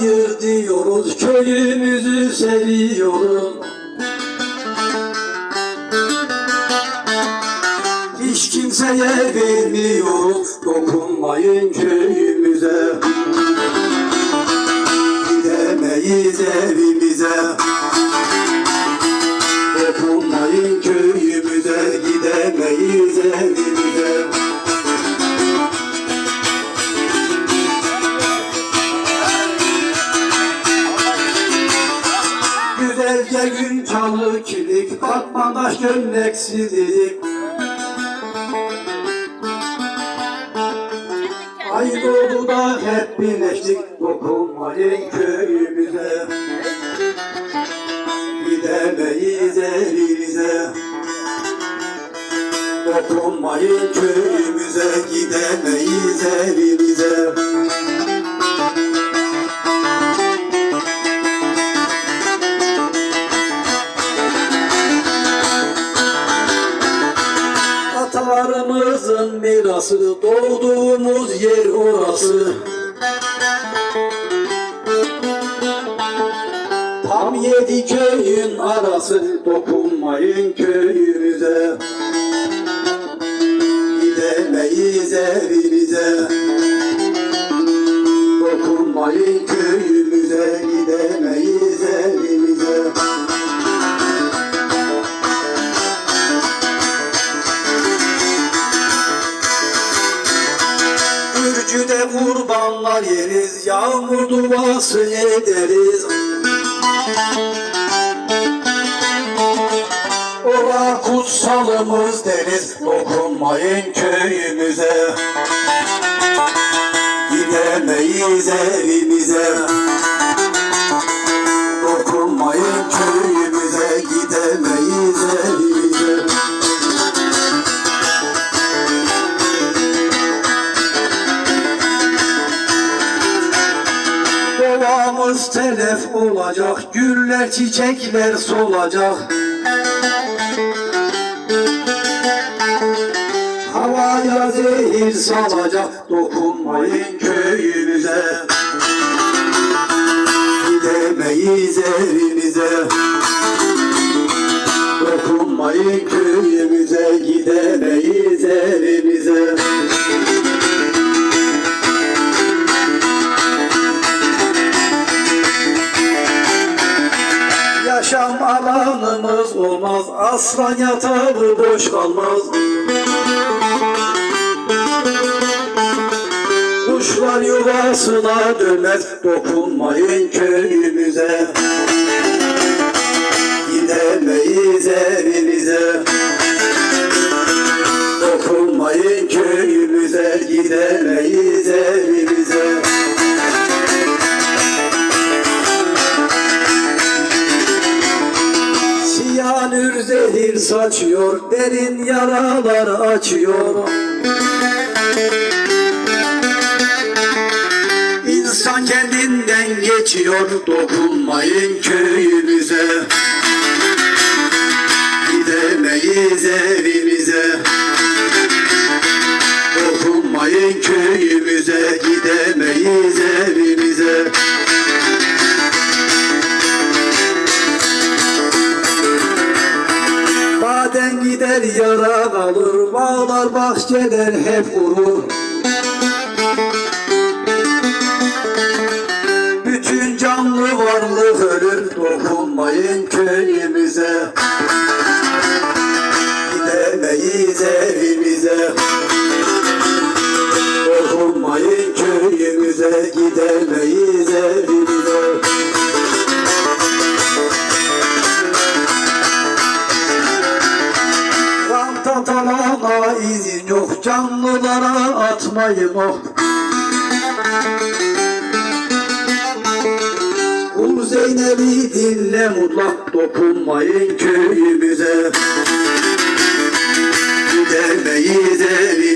hayır diyoruz Köyümüzü seviyoruz. Hiç kimseye vermiyoruz Dokunmayın köyümüze. Gidemeyiz evimize. Çalı kilik Batmandaş gömleksizlik Ay doğdu da hep birleştik Dokunmayın köyümüze. Gidemeyiz evimize Dokunmayın köyümüze Gidemeyiz evimize Atalarımızın mirası Doğduğumuz yer orası. Tam yedi köyün arası Dokunmayın köyümüze. Gidemeyiz evimize kurbanlar yeriz, yağmur duası ederiz. Ora kutsalımız deriz, dokunmayın köyümüze. Gidemeyiz evimize. Doğamız telef olacak, güller çiçekler solacak. Havaya zehir salacak, dokunmayın köyümüze. Gidemeyiz evimize. Dokunmayın köyümüze, gidemeyiz evimize. Olmaz, aslan yatağı boş kalmaz. Kuşlar yuvasına dönmez, dokunmayın köyümüze. Saçıyor, derin yaralar açıyor. İnsan kendinden geçiyor, dokunmayın köyümüze. Gidemeyiz evimize. Dokunmayın köyümüze, gidemeyiz evimize. Maden gider yara kalır, bağlar bahçeler hep kurur. Bütün canlı varlık ölür, dokunmayın köyümüze. Gidemeyiz evimize. Dokunmayın köyümüze, gidemeyiz Oh canlılara atmayın oh. Ul Zeynep'i dinle mutlak dokunmayın köyümüze. Gidemeyiz evi